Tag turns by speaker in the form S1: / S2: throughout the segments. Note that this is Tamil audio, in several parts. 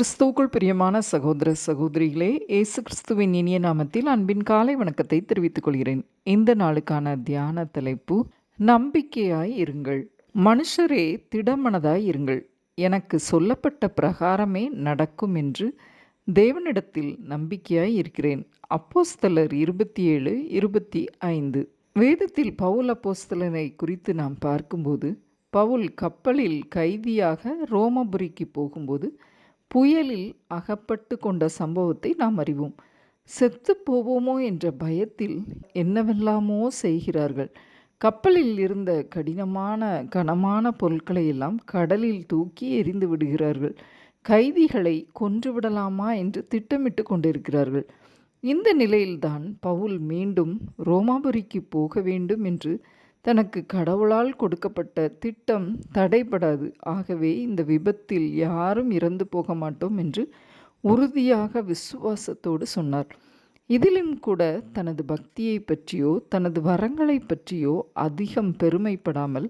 S1: கிறிஸ்துவுக்குள் பிரியமான சகோதர சகோதரிகளே இயேசு கிறிஸ்துவின் இனிய நாமத்தில் அன்பின் காலை வணக்கத்தை தெரிவித்துக் கொள்கிறேன். இந்த நாளுக்கான தியான தலைப்பு நம்பிக்கையாய் இருங்கள். மனுஷரே திடமனதாய் இருங்கள். எனக்கு சொல்லப்பட்ட பிரகாரமே நடக்கும் என்று தேவனிடத்தில் நம்பிக்கையாய் இருக்கிறேன். அப்போஸ்தலர் இருபத்தி ஏழு இருபத்தி ஐந்து வேதத்தில் பவுல் அப்போஸ்தலனை குறித்து நாம் பார்க்கும்போது பவுல் கப்பலில் கைதியாக ரோமபுரிக்கு போகும்போது புயலில் அகப்பட்டு கொண்ட சம்பவத்தை நாம் அறிவோம். செத்து போவோமோ என்ற பயத்தில் என்னவெல்லாமோ செய்கிறார்கள். கப்பலில் இருந்த கடினமான கனமான பொருட்களை எல்லாம் கடலில் தூக்கி எறிந்து விடுகிறார்கள். கைதிகளை கொன்றுவிடலாமா என்று திட்டமிட்டு கொண்டிருக்கிறார்கள். இந்த நிலையில்தான் பவுல் மீண்டும் ரோமாபுரிக்கு போக வேண்டும் என்று தனக்கு கடவுளால் கொடுக்கப்பட்ட திட்டம் தடைபடாது. ஆகவே இந்த விபத்தில் யாரும் இறந்து போக மாட்டோம் என்று உறுதியாக விசுவாசத்தோடு சொன்னார். இதிலும் கூட தனது பக்தியை பற்றியோ தனது வரங்களை பற்றியோ அதிகம் பெருமைப்படாமல்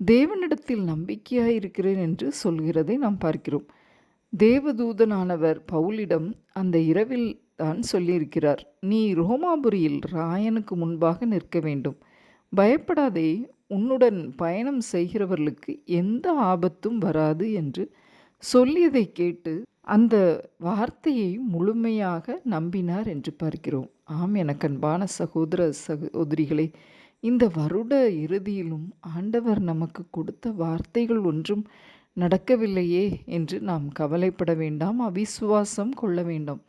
S1: தேவனிடத்தில் நம்பிக்கையாக இருக்கிறேன் என்று சொல்கிறதை நாம் பார்க்கிறோம். தேவதூதனானவர் பவுலிடம் அந்த இரவில் தான் சொல்லியிருக்கிறார் நீ ரோமாபுரியில் ராயனுக்கு முன்பாக நிற்க வேண்டும். பயப்படாதே உன்னுடன் பயணம் செய்கிறவர்களுக்கு எந்த ஆபத்தும் வராது என்று சொல்லியதை கேட்டு அந்த வார்த்தையை முழுமையாக நம்பினார் என்று பார்க்கிறோம். ஆம் எனக்கு அன்பான சகோதர சகோதரிகளே இந்த வருட இறுதியிலும் ஆண்டவர் நமக்கு கொடுத்த வார்த்தைகள் ஒன்றும் நடக்கவில்லையே என்று நாம் கவலைப்பட வேண்டாம் அவிசுவாசம் கொள்ள வேண்டாம்.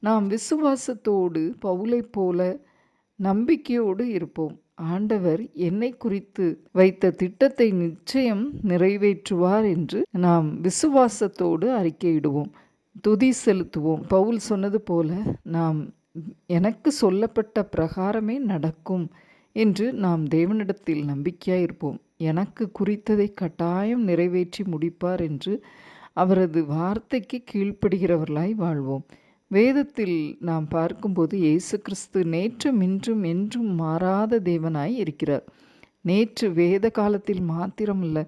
S1: நாம் விசுவாசத்தோடு பவுலை போல நம்பிக்கையோடு இருப்போம். ஆண்டவர் என்னை குறித்து வைத்த திட்டத்தை நிச்சயம் நிறைவேற்றுவார் என்று நாம் விசுவாசத்தோடு அறிக்கையிடுவோம். துதி செலுத்துவோம். பவுல் சொன்னது போல நாம் எனக்கு சொல்லப்பட்ட பிரகாரமே நடக்கும் என்று நாம் தேவனிடத்தில் நம்பிக்கையாக இருப்போம். எனக்கு குறித்ததை கட்டாயம் நிறைவேற்றி முடிப்பார் என்று அவரது வார்த்தைக்கு கீழ்ப்படுகிறவர்களாய் வாழ்வோம். வேதத்தில் நாம் பார்க்கும்போது இயேசு கிறிஸ்து நேற்றும் இன்றும் என்றும் மாறாத தேவனாய் இருக்கிறார். நேற்று வேத காலத்தில் மாத்திரமல்ல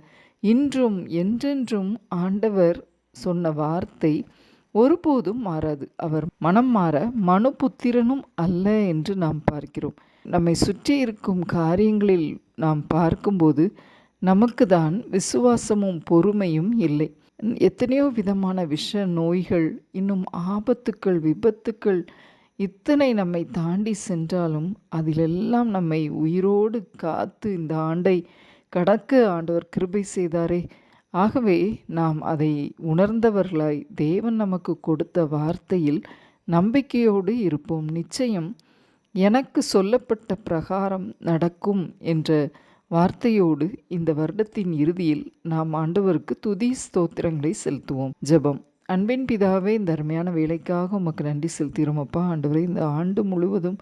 S1: இன்றும் என்றென்றும் ஆண்டவர் சொன்ன வார்த்தை ஒருபோதும் மாறாது. அவர் மனம் மாற மனு புத்திரனும் அல்ல என்று நாம் பார்க்கிறோம். நம்மை சுற்றி இருக்கும் காரியங்களில் நாம் பார்க்கும்போது நமக்கு தான் விசுவாசமும் பொறுமையும் இல்லை. எத்தனையோ விதமான விஷ நோய்கள் இன்னும் ஆபத்துக்கள் விபத்துக்கள் இத்தனை நம்மை தாண்டி சென்றாலும் அதிலெல்லாம் நம்மை உயிரோடு காத்து இந்த ஆண்டை கடக்க ஆண்டவர் கிருபை செய்தாரே. ஆகவே நாம் அதை உணர்ந்தவர்களாய் தேவன் நமக்கு கொடுத்த வார்த்தையில் நம்பிக்கையோடு இருப்போம். நிச்சயம் எனக்கு சொல்லப்பட்ட பிரகாரம் நடக்கும் என்ற வார்த்தையோடு இந்த வருடத்தின் இறுதியில் நாம் ஆண்டவருக்கு துதி ஸ்தோத்திரங்களை செலுத்துவோம். ஜெபம். அன்பின் பிதாவே இந்த அருமையான வேலைக்காக உமக்கு நன்றி செலுத்திடும் அப்பா ஆண்டவரே இந்த ஆண்டு முழுவதும்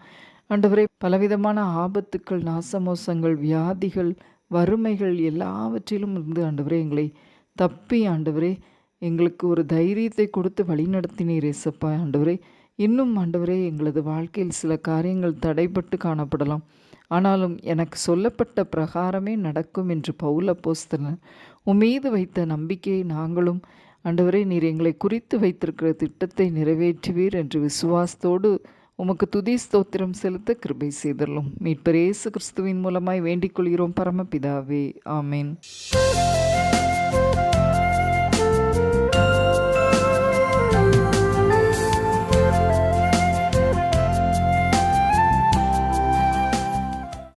S1: ஆண்டவரே பலவிதமான ஆபத்துக்கள் நாசமோசங்கள் வியாதிகள் வறுமைகள் எல்லாவற்றிலும் இருந்து ஆண்டவரே எங்களை தப்பி ஆண்டவரே எங்களுக்கு ஒரு தைரியத்தை கொடுத்து வழிநடத்தினீர் ஏசப்பா ஆண்டவரே இன்னும் ஆண்டவரே எங்களது வாழ்க்கையில் சில காரியங்கள் தடைப்பட்டு காணப்படலாம். ஆனாலும் எனக்கு சொல்லப்பட்ட பிரகாரமே நடக்கும் என்று பவுல போஸ்தனர் உம்மீது வைத்த நம்பிக்கையை நாங்களும் ஆண்டவரே நீர் எங்களை குறித்து வைத்திருக்கிற திட்டத்தை நிறைவேற்றுவீர் என்று விசுவாசத்தோடு உமக்கு துதி ஸ்தோத்திரம் செலுத்த கிருபை செய்தள்ளும் இயேசு கிறிஸ்துவின் மூலமாய் வேண்டிக் கொள்கிறோம் பரமபிதாவே. ஆமேன்.